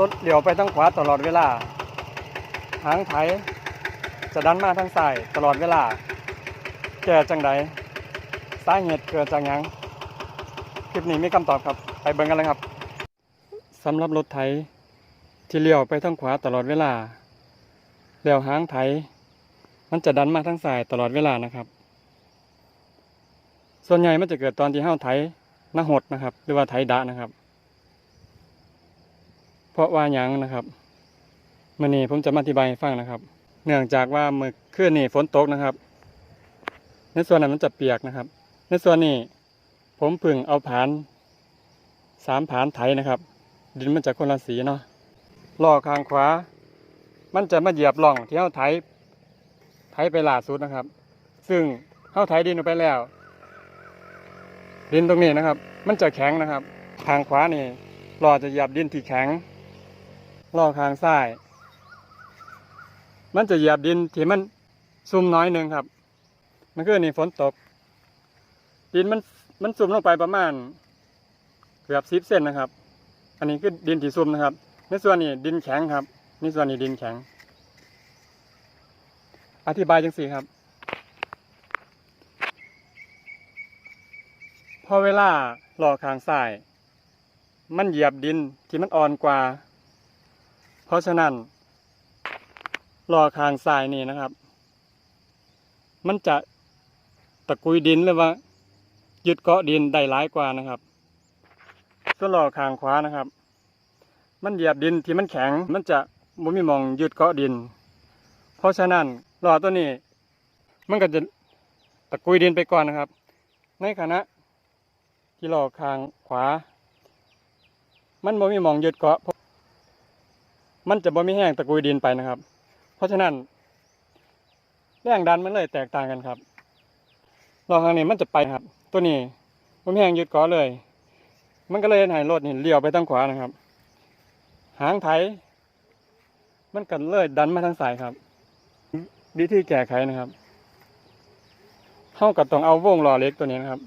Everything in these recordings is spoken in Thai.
รถเลี้ยวไปทางขวาตลอดเวลา หางไถจะดันมาทางซ้ายตลอดเวลา แก่จังใดสาเหตุเกิดจากหยัง คลิปนี้มีคำตอบครับ ไปเบิ่งกันเลยครับสำหรับรถไถที่เลี้ยวไปทางขวาตลอดเวลาแล้วหางไถมันจะดันมาทางซ้ายตลอดเวลานะครับ ส่วนใหญ่มันจะเกิดตอนที่ห้าวไถหน้าหดนะครับ หรือว่าไถดะนะครับ เพราะว่ายังนะครับมื่อนี้ผมจะมาอธิบายให้ฟังนะครับ เนื่องจากว่าเมื่อคืนนี้ฝนตกนะครับ ในส่วนนั้นมันจะเปียกนะครับ ในส่วนนี้ผมพึ่งเอาผานสามผานไถนะครับ ดินมันจะคนละสีเนาะล้อข้างขวา มันจะมาเหยียบร่องที่เฮาไถไถไปล่าสุดนะครับ ซึ่งเฮาไถดินออกไปแล้ว ดินตรงนี้นะครับ มันจะแข็งนะครับ ทางขวานี่ล้อจะเหยียบดินที่แข็ง ล้อข้างซ้าย มันจะเหยียบดินที่มันซุ่มน้อยหนึ่งครับมันคือนี่ฝนตก ดินมันมันซุ่มลงไปประมาณ เกือบสิบเซนนะครับ อันนี้คือดินที่ซุ่มนะครับ ในส่วนนี้ดินแข็งครับในส่วนนี้ดินแข็ง อธิบายจังสี่ครับ พอเวลาหล่อคางซ้าย มันเหยียบดินที่มันอ่อนกว่า ราะฉะนั้นหล่อคางซ้ายนี่นะครับ มันจะตะกุยดินหรือว่ายึดเกาะดินได้หลายกว่านะครับส่วนหล่อคางขวานะครับ มันเหยียบดินที่มันแข็ง มันจะบ่มีมองยึดเกาะดิน เพราะฉะนั้นหล่อตัวนี้ มันก็จะตะกุยดินไปก่อนนะครับ ในขณะที่หล่อคางขวา มันบ่มีมองยึดเกาะเพราะ มันจะบ่มีแห้งตะกุยดินไปนะครับ เพราะฉะนั้นแรงดันมันเลยแตกต่างกันครับหล่อคางนี้มันจะไปครับ ตัวนี้บ่มีแห้งยึดเกาะเลย มันก็เลยให้รถนี่เลี้ยวไปทางขวานะครับ หางไถมันก็เลยดันมาทางซ้ายครับ วิธีแก้ไขนะครับเท่ากับต้องเอาวงล้อเล็กตัวนี้นะครับ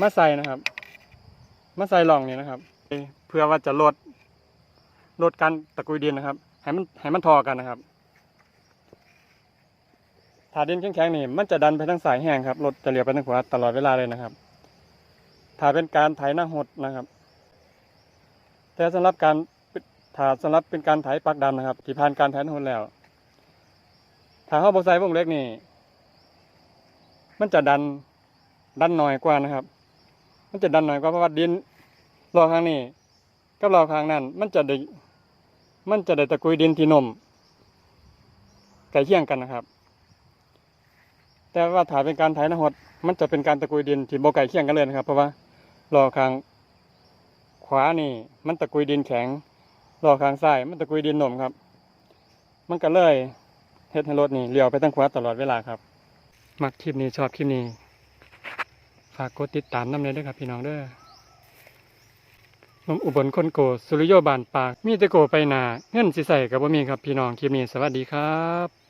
มาใส่นะครับ มาใส่หล่องนี้นะครับ เพื่อว่าจะลด ลดการตะกุยดินนะครับให้มันให้มันทอกันนะครับถาดินแข็งๆนี่มันจะดันไปทางสายแห้งครับรถจะเลี้ยวไปทางขวาตลอดเวลาเลยนะครับถ้าเป็นการไถหน้าหดนะครับ แต่สำหรับการถ้าสำหรับเป็นการไถปักดำนะครับ ที่ผ่านการไถหน้าหดแล้ว ถ้าเข้าบอใส่วงเล็กนี่ มันจะดันดันหน่อยกว่านะครับ มันจะดันหน่อยกว่าเพราะว่าดินรอข้างนี้กับรอข้างนั้น มันจะด้ มันจะได้ตะกุยดินที่นมใกล้เคียงกันนะครับ แต่ว่าถ้ายเป็นการถนาหด มันจะเป็นการตะกุยดินที่โบไก่เคียงกันเลยนะครับ เพราะว่ารอข้างขวานี่ มันตะกุยดินแข็งรอข้างซ้ายมันตะกุยดินนมครับ มันก็เลยเฮ็ดให้รถนี่เลี้ยวไปทางขวาตลอดเวลาครับ มักคลิปนี้ชอบคลิปนี้ ฝากกดติดตามน้ำเลยด้วยครับพี่น้องเด้อ ผมอุบลคนโกสุริโยบานปาก มีแต่โกไปนาเงินสิใส่กับบ่มีครับพี่น้องคลิปนี้สวัสดีครับ